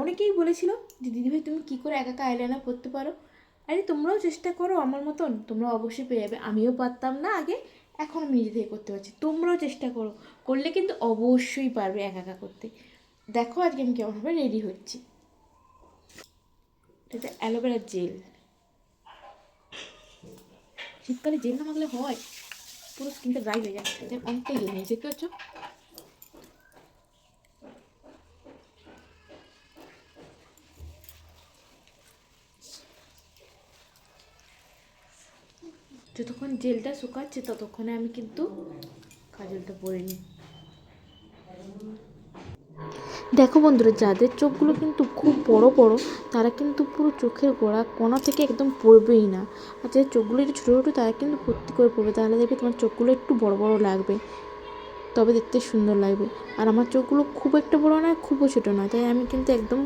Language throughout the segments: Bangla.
অনেকেই বলেছিল যে, দিদিভাই, তুমি কী করে একা একা আইলাইনার পরতে পারো? আরে, তোমরাও চেষ্টা করো আমার মতন। তোমরা অবশ্যই পেয়ে যাবে। আমিও পারতাম না আগে। এখন আমি নিজে থেকে করতে পারছি। তোমরাও চেষ্টা করো। করলে কিন্তু অবশ্যই পারবে একা একা করতে। দেখো আজকে আমি কেমনভাবে রেডি হচ্ছি। এটা অ্যালোভেরা জেল শীতকালে জেল না মাখলে হয়। পুরো স্কিনটা ড্রাই হয়ে তাই অনেকটাই জেল নিয়েছে দেখতে পাচ্ছ? যতক্ষণ জেলটা শুকাচ্ছে ততক্ষণে আমি কিন্তু কাজলটা পরে নিই। দেখো বন্ধুরা, যাদের চোখগুলো কিন্তু খুব বড় বড়, তারা কিন্তু পুরো চোখের গোড়া কোনা থেকে একদম পড়বেই না। আর যাদের চোখগুলো একটু ছোটো ছোটো, তারা কিন্তু ভর্তি করে পড়বে। তাহলে দেখবে তোমার চোখগুলো একটু বড় বড় লাগবে, তবে দেখতে সুন্দর লাগবে। আর আমার চোখগুলো খুব একটা বড় নয়, খুবও ছোটো নয়, তাই আমি কিন্তু একদম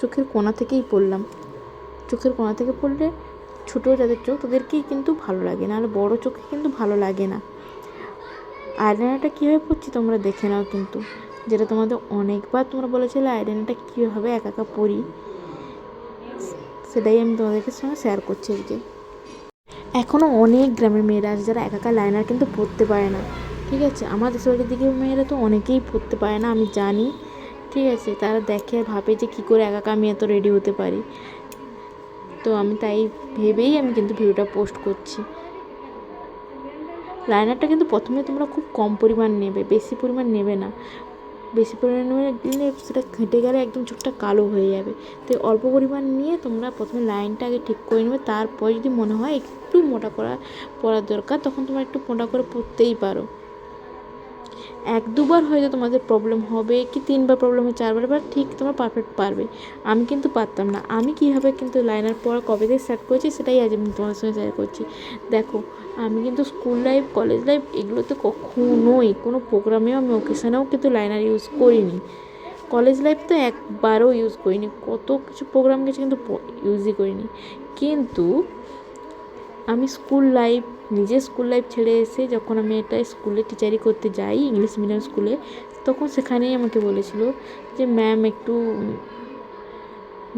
চোখের কোনা থেকেই পড়লাম। চোখের কোনা থেকে পড়লে ছোটো যাদের চোখ, তাদেরকেই কিন্তু ভালো লাগে। না আর বড় চোখে কিন্তু ভালো লাগে না। আইলাইনারটা কীভাবে পড়ছি তোমরা দেখে নাও কিন্তু। যেটা তোমাদের অনেকবার তোমরা বলেছিলে, আইলাইনারটা কীভাবে একা একা পড়ি। সেটাই আমি তোমাদেরকে সঙ্গে শেয়ার করছি আজকে এখনও অনেক গ্রামের মেয়েরা আছে যারা একা একা লাইনার কিন্তু পরতে পারে না। ঠিক আছে? আমার দেশের দিকে মেয়েরা তো অনেকেই পরতে পারে না, আমি জানি। ঠিক আছে? তারা দেখে ভাবে যে কী করে একা একা আমি এত রেডি হতে পারি। তো আমি তাই ভেবেই আমি কিন্তু ভিডিওটা পোস্ট করছি। লাইনারটা কিন্তু প্রথমে তোমরা খুব কম পরিমাণ নেবে, বেশি পরিমাণ নেবে না। বেশি পরিমাণ নিলে সেটা ঘেঁটে গেলে একদম চোখটা কালো হয়ে যাবে। তো অল্প পরিমাণ নিয়ে তোমরা প্রথমে লাইনটা আগে ঠিক করে নেবে, তারপর যদি মনে হয় একটু মোটা করা পড়ার দরকার, তখন তোমরা একটু মোটা করে পড়তেই পারো। এক দুবার হয়তো তোমাদের প্রবলেম হবে কি তিনবার প্রবলেম হবে, চারবার এবার ঠিক তোমরা পারফেক্ট পারবে। আমি কিন্তু পারতাম না। আমি কীভাবে কিন্তু লাইনার পড়া কবে থেকে স্টার্ট করেছি সেটাই আজ আমি তোমার সঙ্গে শেয়ার করছি। দেখো, আমি কিন্তু স্কুল লাইফ কলেজ লাইফ এগুলোতে কখনোই, কোনো প্রোগ্রামেও আমি ওকেশনেও কিন্তু লাইনার ইউজ করিনি। কলেজ লাইফ তো একবারও ইউজ করিনি। কত কিছু প্রোগ্রাম গেছে কিন্তু ইউজই করিনি। কিন্তু আমি স্কুল লাইফ, নিজের স্কুল লাইফ ছেড়ে এসে যখন আমি একটা স্কুলে টিচারি করতে যাই, ইংলিশ মিডিয়াম স্কুলে, তখন সেখানেই আমাকে বলেছিল যে, ম্যাম, একটু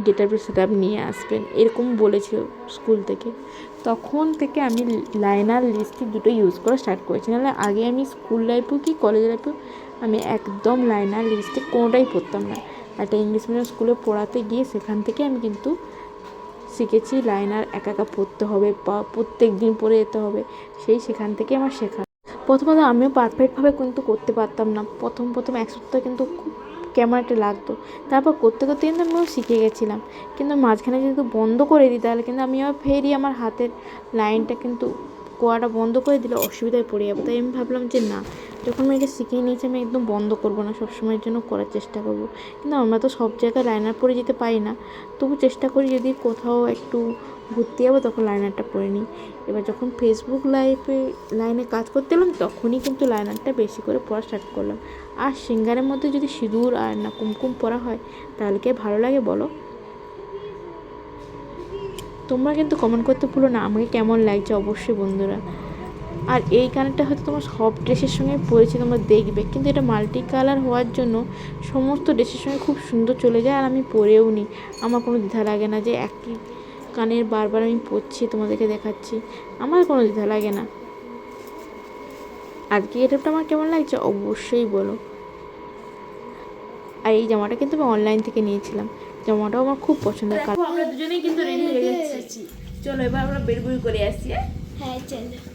গেটার সেট আপ নিয়ে আসবেন। এরকম বলেছিল স্কুল থেকে। তখন থেকে আমি লাইনার লিপস্টিক দুটো ইউজ করা স্টার্ট করেছি। নাহলে আগে আমি স্কুল লাইফেও কি কলেজ লাইফেও আমি একদম লাইনার লিপস্টিক কোনোটাই পরতাম না। একটা ইংলিশ মিডিয়াম স্কুলে পড়াতে গিয়ে সেখান থেকে আমি কিন্তু শিখেছি লাইনার একা একা পড়তে হবে প্রত্যেক দিন পরে যেতে হবে, সেই সেখান থেকে আমার শেখা। প্রথমত আমিও পারফেক্টভাবে কিন্তু করতে পারতাম না। প্রথম প্রথম এক সপ্তাহ কিন্তু খুব কেমন একটা লাগতো। তারপর করতে করতে কিন্তু আমিও শিখে গেছিলাম। কিন্তু মাঝখানে যদি বন্ধ করে দিই, তাহলে কিন্তু আমি আবার ফেরি আমার হাতের লাইনটা কিন্তু কোয়াটা বন্ধ করে দিলে অসুবিধায় পড়ে যাব। তাই আমি ভাবলাম যে না, যখন আমি এটা শিখিয়ে নিয়েছি আমি একদম বন্ধ করব না, সবসময়ের জন্য করার চেষ্টা করব। কিন্তু আমরা তো সব জায়গায় লাইনার পরে যেতে পারি না। তবু চেষ্টা করি যদি কোথাও একটু ঘুরতে যাব তখন লাইনারটা পরে নিই। এবার যখন ফেসবুক লাইফে লাইনে কাজ করতে এলাম, তখনই কিন্তু লাইনারটা বেশি করে পড়া স্টার্ট করলাম। আর সিঙ্গারের মধ্যে যদি সিঁদুর আর না কুমকুম পরা হয়, তাহলে কি ভালো লাগে বলো? তোমরা কিন্তু কমেন্ট করতে ভুলো না, আমাকে কেমন লাগছে অবশ্যই বন্ধুরা। আর এই কানেরটা হয়তো তোমার সব ড্রেসের সঙ্গে পরেছে তোমরা দেখবে। কিন্তু এটা মাল্টি কালার হওয়ার জন্য সমস্ত ড্রেসের সঙ্গে খুব সুন্দর চলে যায়, আর আমি পরেও নিই আমার কোনো দ্বিধা লাগে না যে একই কানের বারবার আমি পরছি তোমাদেরকে দেখাচ্ছি। আমার কোনো দ্বিধা লাগে না। আজকে গেটআপটা আমার কেমন লাগছে? অবশ্যই বলো। আর এই জামাটা কিন্তু আমি অনলাইন থেকে নিয়েছিলাম। জামাটাও আমার খুব পছন্দের। কালার আমরা দুজনেই কিন্তু রেডি হয়ে গেছি। চলো এবার আমরা বেরবুড়ি করে আসি হ্যাঁ? হ্যাঁ চলো।